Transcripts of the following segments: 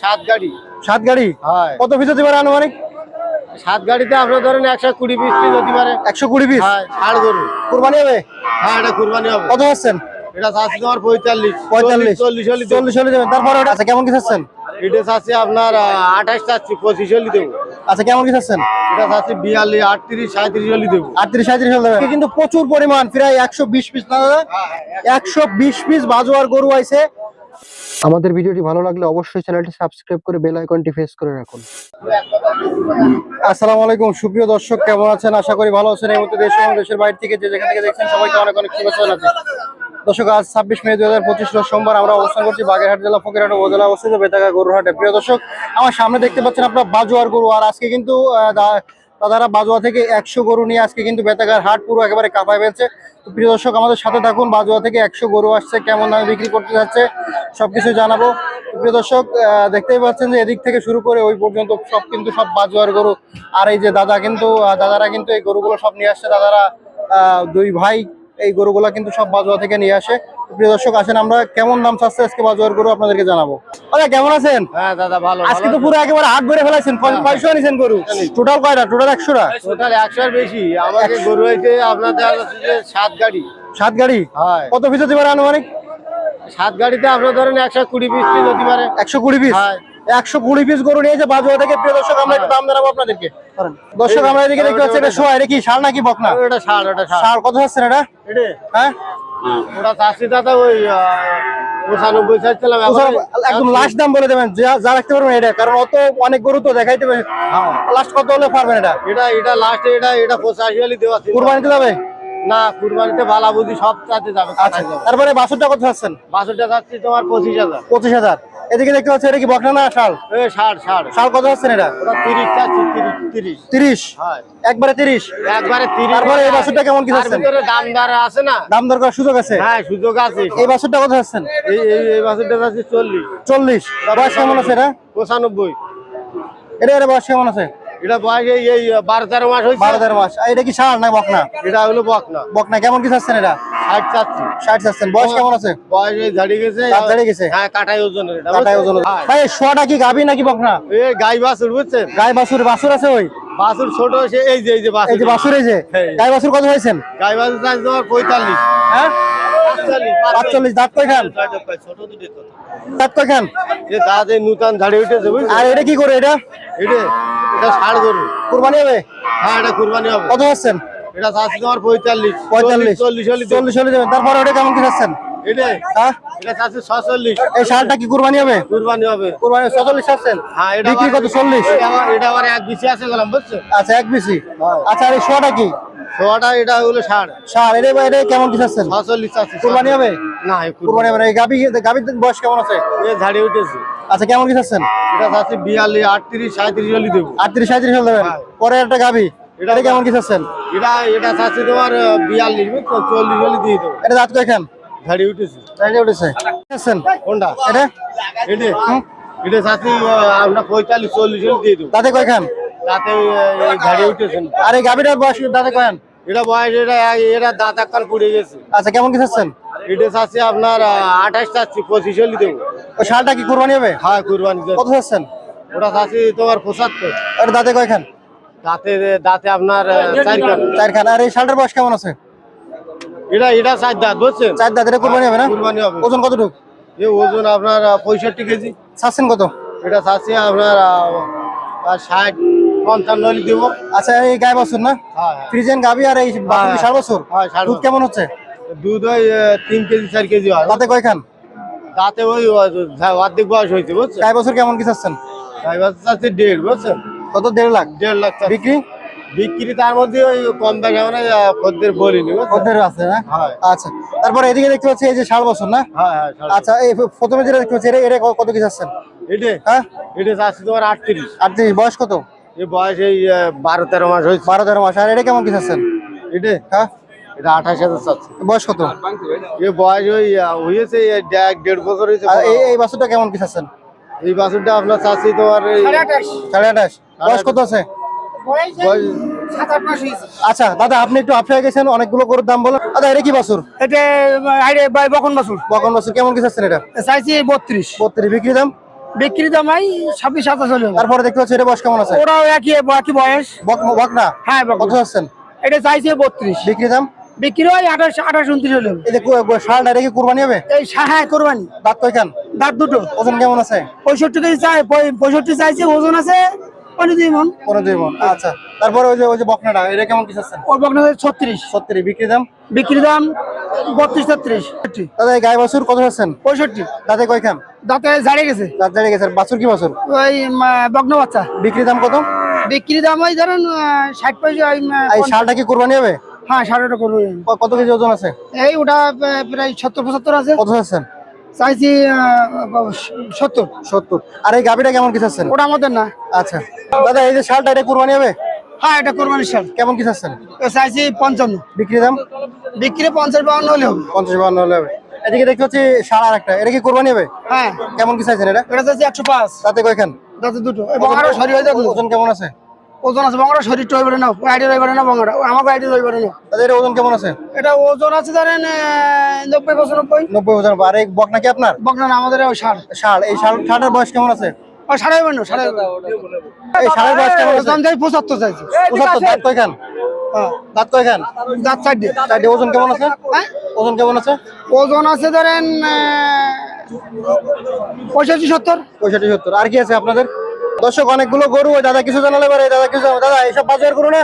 সাত গাড়ি। সাত গাড়ি? কত পিস হতে পারে আনুমানিক? সাত গাড়িতে আপনার ধরেন একশো কুড়ি পিস পিস হতে পারে। একশো কুড়ি পিস হ্যাঁ ষাট গরু। কোরবানি হবে? হ্যাঁ এটা কুরবানি হবে। কত হচ্ছেন এটা চাচ্ছি তোমার পঁয়তাল্লিশ। পঁয়তাল্লিশ। চল্লিশ হলি চল্লিশ হলে দেবেন। তারপরে ওটা আচ্ছা কেমন কি চাচ্ছেন? এটা চাচ্ছি আপনার আঠাশ চাচ্ছি পঁচিশ হলি দেবো। আচ্ছা কেমন কি চাচ্ছেন? এটা চাচ্ছি বিয়াল্লিশ আটত্রিশ সাঁত্রিশ হলি দেবো। আটত্রিশ সাঁত্রিশ হলে দেবেন। কিন্তু প্রচুর পরিমাণ প্রায় একশো বিশ পিস না দাদা? একশো বিশ পিস বাজোয়ার গরু আইছে। আমাদের ভিডিওটি ভালো লাগলে অবশ্যই চ্যানেলটি সাবস্ক্রাইব করে বেল আইকনটি প্রেস করে রাখুন। আসসালামু আলাইকুম, সুপ্রিয় দর্শক, কেমন আছেন? আশা করি ভালো আছেন। এই মুহূর্তে দেশ এবং দেশের বাইরে থেকে যে যেখান থেকে দেখছেন, সবাইকে অনেক অনেক শুভেচ্ছা জানাচ্ছি। দর্শক, আজ ছাব্বিশ মে দুই হাজার পঁচিশ সোমবার আমরা অবস্থান করছি বাগেরহাট জেলা, ফকিরহাট উপজেলা অবস্থিত বেতাগা গরুহাটে প্রিয় দর্শক, আমার সামনে দেখতে পাচ্ছেন আপনার বাজুয়ার গরু। আর আজকে কিন্তু দাদারা বাজুয়া থেকে একশো গরু নিয়ে আজকে কিন্তু বেতাগার হাট পুরো একেবারে কাঁপায় ফেলছে। তো প্রিয় দর্শক, আমাদের সাথে থাকুন, বাজুয়া থেকে একশো গরু আসছে, কেমন দামে বিক্রি করতে যাচ্ছে, সবকিছু জানাব। প্রিয় দর্শক দেখতেই পাচ্ছেন যে এদিক থেকে শুরু করে ওই পর্যন্ত সব কিন্তু সব বাজুয়ার গরু। আর এই যে দাদা কিন্তু দাদারা কিন্তু এই গরুগুলো সব নিয়ে আসছে। দাদারা দুই ভাই এই গরুগুলা কিন্তু সব বাজুয়া থেকে নিয়ে আসে। প্রিয় দর্শক আসেন আমরা কেমন দাম চাচ্ছে আজকে বাজুয়ার গরু আপনাদেরকে জানাব। আরে কেমন আছেন? হ্যাঁ দাদা ভালো আজকে তো পুরো একেবারে হাট ভরে ফেলাইছেন। পয়সা নিছেন গরু? টোটাল কয়টা? টোটাল একশোটা? টোটাল একশোর বেশি। আমাকে গরু হয়েছে আপনার দেখা সাত গাড়ি। সাত গাড়ি? কত পিস হতে পারে আনুমানিক? সাত গাড়িতে আপনার ধরেন একশো কুড়ি পিস হতে পারে। একশো কুড়ি পিস? হয়। একশো কুড়ি পিস গরু নিয়েছে বাজুয়া থেকে প্রিয় দর্শক আমরা একটু দাম জানাব আপনাদেরকে। দর্শক আমরা এদিকে দেখতে পাচ্ছি এটা শোয়া এটা কি? ষাড় নাকি বকনা? ষাট ওটা ষাট ষাড় কত হচ্ছে এটা? এটা? হ্যাঁ? ওটা চাষি দাদা ওই পঁচানব্বই চাইছিলাম একদম লাস্ট দাম বলে দেবেন যা যা রাখতে পারবেন এটা কারণ অত অনেক গরু তো দেখাইতে পারে। লাস্ট কত হলে পারবেন এটা? এটা এটা লাস্ট এটা এটা পঁচাশি হলে দেওয়া। কুরবানিতে যাবে? না কুরবানিতে সব চাতে যাবে আচ্ছা তারপরে বাসুরটা কত আসছেন বাসুরটা চাচ্ছি তোমার পঁচিশ হাজার। পঁচিশ হাজার। এদিকে দেখতে পাচ্ছি এটা কি বকনা না শাল? ষাট ষাট শাল কত হচ্ছেন এটা? তিরিশ তিরিশ একবারে তিরিশ? একবারে তিরিশ। তারপরে এই বাছুরটা কেমন কি তার চাচ্ছেন? ভিতরে দাম দর আছে না? দাম দরকার সুযোগ আছে? হ্যাঁ সুযোগ আছে। এই বাছুরটা কত হচ্ছেন এই এই যাচ্ছি চল্লিশ। চল্লিশ। বয়স কেমন আছে এটা? পঁচানব্বই। এটা এটা বয়স কেমন আছে? এটা বয়স এই বারো তেরো মাস হয়েছে। বারো তেরো মাস। এটা কি ষাড় না বকনা? এটা হলো বকনা। বকনা কেমন কি আসছেন এটা? ষাট চাচ্ছি। ষাট চাচ্ছেন। বয়স কেমন আছে? বয়স ঝাড়ি গেছে। দাঁত গেছে? হ্যাঁ কাটাই ওজনের এটা ওজন। ভাই শোয়াটা কি গাবি নাকি বকনা? এই গাই বাছুর বুঝছেন? গাই বাছুর বাছুর আছে ওই? বাছুর ছোট সে এই যে এই যে বাছুর এই যে বাছুর এই যে। গাই বাছুর কত হয়েছেন? গাই বাছুর চাষ তোমার পঁয়তাল্লিশ। হ্যাঁ? পাঁচচল্লিশ দাঁত কয় খান ছোট দুটো তো। দাঁত কয় যে দাঁত নূতন ঝাড়ি উঠেছে বুঝলি আর এটা কি করে এটা? এটা এটা ষাড় গরু। কুরবানি হবে? হ্যাঁ এটা কুরবানি হবে। কত হচ্ছেন এটা চাচ্ছি তোমার পঁয়তাল্লিশ। পঁয়তাল্লিশ। চল্লিশ চল্লিশ হলে তারপরে ওটা কেমন কি চাচ্ছেন হ্যাঁ? এই শালটা কি কুরবানি হবে? কুরবানি হবে। কুরবানি চল্লিশ হ্যাঁ বিক্রি কত? চল্লিশ? এটা আবার- এক আছে গেলাম বুঝছ আচ্ছা এক বেশি। আচ্ছা আর এই শোয়াটা কি? সোয়াটা এটা হলো এটা এটা কেমন কি ছচল্লিশ কুরবানি হবে? না কুরবানি। কুরবানি হবে না। এই গাবি গাবির বয়স কেমন আছে? ঝাড়ি উঠেছে। আচ্ছা কেমন কি এটা বিয়াল্লিশ আটত্রিশ সাঁত্রিশ হলে দেবো। আটত্রিশ সাঁত্রিশ হলে দেবেন। হ্যাঁ। পরে একটা গাবি এটা কেমন কি চাচ্ছেন? এটা এটা চাচ্ছি তোমার বিয়াল্লিশ চল্লিশ হলে দিয়ে দেবো। এটা দাঁত কয়খান ঝাড়ি উঠেছে। এটা উঠেছে। চাচ্ছেন? কোনটা? এটা? এটা। এটা চাচ্ছি আমরা পঁয়তাল্লিশ চল্লিশ হলে দিয়ে দেবো। দাঁতে কয়খান তাতে ঝাড়ি উঠেছে। আর এই গাবিটার বয়স দাঁতে কয়খান এটা বয়স এটা এটা দাঁত একখান পড়ে গেছে। আচ্ছা কেমন কি চাচ্ছেন? এটা চাচ্ছি আপনার আঠাশ চাচ্ছি পঁচিশ হলে দেবো। ওই শালটা কি কুরবানি হবে? হ্যাঁ কুরবানি কত চাচ্ছেন? ওটা চাচ্ছি তোমার পঁচাত্তর। এটা দাঁতে কয়খান দাঁতে দাঁতে আপনার চারখান। আর এই শালটার বয়স কেমন আছে? এটা এটা চার দাঁত বুঝছেন? চার দাঁত এটা কুরবানি হবে না? কুরবানি হবে। ওজন কতটুকু? এই ওজন আপনার পঁয়ষট্টি কেজি। চাচ্ছেন কত? এটা চাচ্ছি আপনার ষাট পঞ্চান্ন দেবো। আচ্ছা এই গায়ে বছর না? হ্যাঁ হ্যাঁ। ফ্রিজেন গাবি আর এই বাছুর বছর? হ্যাঁ, দুধ কেমন হচ্ছে? দুধ ওই তিন কেজি চার কেজি হয়। দাঁতে কয়খান? তাতে ওই অর্ধেক বয়স হয়েছে বুঝছেন? গায়ে বছর কেমন কি চাচ্ছেন? এবার চাচ্ছি দেড় বুঝছেন? কত দেড় লাখ? দেড় লাখ বিক্রি? বিক্রি তার মধ্যে ওই কম দামে আমরা খদ্দের বলিনি কত আছে না? হ্যাঁ। আচ্ছা তারপরে এদিকে দেখতে পাচ্ছি এই যে ষাট বছর না? হ্যাঁ হ্যাঁ। আচ্ছা এই প্রথমে যেটা দেখতে পাচ্ছি এটা এটা কত কি চাচ্ছেন? এটা? হ্যাঁ? এটা চাচ্ছি তোমার আটত্রিশ। আটত্রিশ বয়স কত? এই বয়স এই বারো তেরো মাস হয়েছে। বারো তেরো মাস আর এটা কেমন কি চাচ্ছেন? এটা? হ্যাঁ? এটা আঠাশ হাজার চাচ্ছি। বয়স কত? এই বয়স ওই হয়েছে এই দেড় বছর হয়েছে। এই এই বাছুরটা কেমন কি চাচ্ছেন? এই বাছুরটা আপনার চাচ্ছি তোমার এই সাড়ে আঠাশ। বয়স কত আছে? আচ্ছা দাদা আপনি একটু গেছেন অনেকগুলো গরুর দাম বলেন। দাদা এটা কি বাছুর? এটা বকন বাসুর বকন বাছুর কেমন কি চাচ্ছেন এটা? চাইছি বত্রিশ। বত্রিশ বিক্রি দাম? বিক্রি দাম এই ছাব্বিশ সাতাশ হলো তারপরে দেখতে পাচ্ছি এটা বয়স কেমন আছে? ওরাও একই একই বয়স। বক বক হ্যাঁ কত আছেন এটা চাইছে বত্রিশ। বিক্রি দাম? বিক্রি হয় আঠাশ আঠাশ উনত্রিশ হলো এই যে শালটা রেখে কুরবানি হবে? এই হ্যাঁ কোরবানি। দাঁত কয়খান? দাঁত দুটো। ওজন কেমন আছে? পঁয়ষট্টি কেজি চাই পঁয়ষট্টি চাইছে ওজন আছে পনেরো মন পনেরো মন আচ্ছা। তারপরে ওই যে ওই যে বকনাটা এটা কেমন কিছু আছেন ওর বকনা ছত্রিশ। বিক্রি দাম? বিক্রি দাম বত্রিশ তেত্রিশ। দাদা এই গায়ে বাছুর কত আছেন পঁয়ষট্টি। দাঁতে কয়খান দাঁতে ঝাড়ে গেছে। দাঁত গেছে বাছুর কি বাছুর? ওই বগ্ন বাচ্চা। বিক্রি দাম কত? বিক্রি দাম ওই ধরেন ষাট পয়সা ওই, এই শালটা কি কুরবানি হবে? হ্যাঁ কত কেজি ওজন আছে? এই ওটা প্রায় সত্তর পঁচাত্তর আছে। কত আছেন চাইছি সত্তর। সত্তর। আর এই গাবিটা কেমন কিছু আছেন ওটা আমাদের না। আচ্ছা। দাদা এই যে শালটা এটা কুরবানি হবে? হ্যাঁ এটা কোরবানির সার কেমন কিছু আছেন চাইছি পঞ্চান্ন। বিক্রি দাম? বিক্রি পঞ্চাশ বাউন্ন হলে হবে। পঞ্চাশ বান্ন হলে হবে। এদিকে দেখতে হচ্ছে শাল আর একটা এটা কি কুরবানি হবে? হ্যাঁ। কেমন কি চাইছেন এটা? এটা চাইছি একশো পাঁচ। তাতে কয়খান? দাঁতে দুটো। এবং আরও শরীর হয়ে যাবে। ওজন কেমন আছে? ওজন আছে বঙ্গরা শরীরটা হইবে না আইডি হইবে না বঙ্গরা আইডি হইবে না তাদের ওজন কেমন আছে? এটা ওজন আছে ধরেন নব্বই পঁচানব্বই। নব্বই ওজন আর এই বক নাকি আপনার? বকনা না আমাদের ওই ষাট। এই শালটার বয়স কেমন আছে? সাড়ে হইবে সাড়ে এই বয়স কেমন চাই পঁচাত্তর চাইছি। পঁচাত্তর দাঁত কয়খান হ্যাঁ। দাঁত কয়খান দাঁত চার চারটে ওজন কেমন আছে? হ্যাঁ? ওজন কেমন আছে? ওজন আছে ধরেন পঁয়ষট্টি সত্তর। পঁয়ষট্টি সত্তর। আর কি আছে আপনাদের? দর্শক অনেকগুলো গরু দাদা কিছু জানালে পারে দাদা কিছু দাদা এইসব বাজার করু না?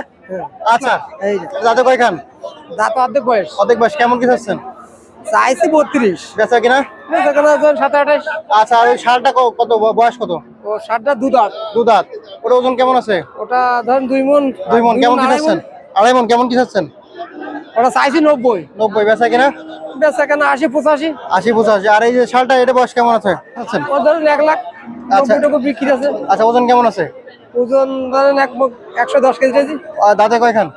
আচ্ছা এই দাদা কয়খান? দাঁত অর্ধেক বয়স। অর্ধেক বয়স কেমন কিছু আছেন চাইছি বত্রিশ। বেচা কিনা? সাত আঠাশ। আচ্ছা আর ওই কত বয়স কত? ও ষাটটা দু দাঁত দু দাঁত ওটা ওজন কেমন আছে? ওটা ধরেন দুই মন দুই মন কেমন কি চাচ্ছেন? আড়াই মন কেমন কি চাচ্ছেন? ওটা চাইছি নব্বই। নব্বই বেচা কিনা? বেচা কেন আশি পঁচাশি। আশি পঁচাশি। আর এই যে শালটা এটা বয়স কেমন আছে? ও ধরেন এক লাখ। আচ্ছা। নব্বই বিক্রি আছে। আচ্ছা ওজন কেমন আছে? ওজন ধরেন এক একশো দশ কেজি কেজি। দাঁতে কয়খান?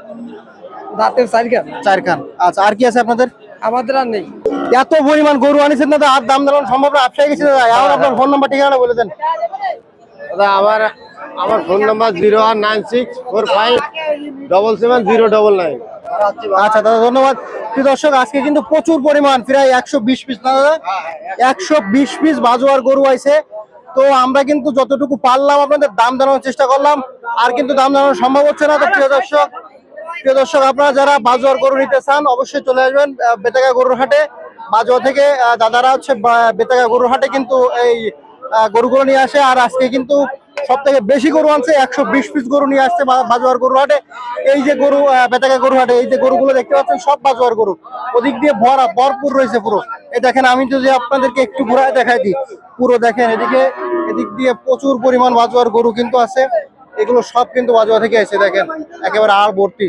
দাঁতে চারি খান চার খান আচ্ছা আর কি আছে আপনাদের? আমাদের আর নেই। এত পরিমাণ গরু আনিছেন না তো আর দাম দাঁড়ানো সম্ভব না আপসাই গেছে দাদা। এখন আপনার ফোন নাম্বার ঠিকানা বলে দেন। দাদা আমার আমার phone number zero one nine six four five double seven zero double nine আচ্ছা দাদা ধন্যবাদ। দর্শক আজকে কিন্তু প্রচুর পরিমাণ প্রায় একশো বিশ পিস না দাদা? একশো। বিশ পিস বাজোয়ার গরু আইছে। তো আমরা কিন্তু যতটুকু পারলাম আপনাদের দাম জানানোর চেষ্টা করলাম, আর কিন্তু দাম জানানো সম্ভব হচ্ছে না। তো প্রিয় দর্শক প্রিয় দর্শক, আপনারা যারা বাজোয়ার গরু নিতে চান, অবশ্যই চলে আসবেন বেতাগা গরুর হাটে। বাজোয়া থেকে দাদারা হচ্ছে বেতাগা গরুর হাটে কিন্তু এই গরুগুলো নিয়ে আসে। আর আজকে কিন্তু সব থেকে বেশি গরু আনছে, একশো বিশ পিস গরু নিয়ে আসছে বাজোয়ার গরু হাটে এই যে গরু বেতাগা গরু হাটে এই যে গরুগুলো দেখতে পাচ্ছেন, সব বাজোয়ার গরু। ওদিক দিয়ে ভরা, ভরপুর রয়েছে পুরো। এই দেখেন, আমি যদি আপনাদেরকে একটু ঘুরায় দেখাই দিই। পুরো দেখেন, এদিকে, এদিক দিয়ে প্রচুর পরিমাণ বাজোয়ার গরু কিন্তু আছে। এগুলো সব কিন্তু বাজোয়া থেকে এসে দেখেন, একেবারে আর ভর্তি।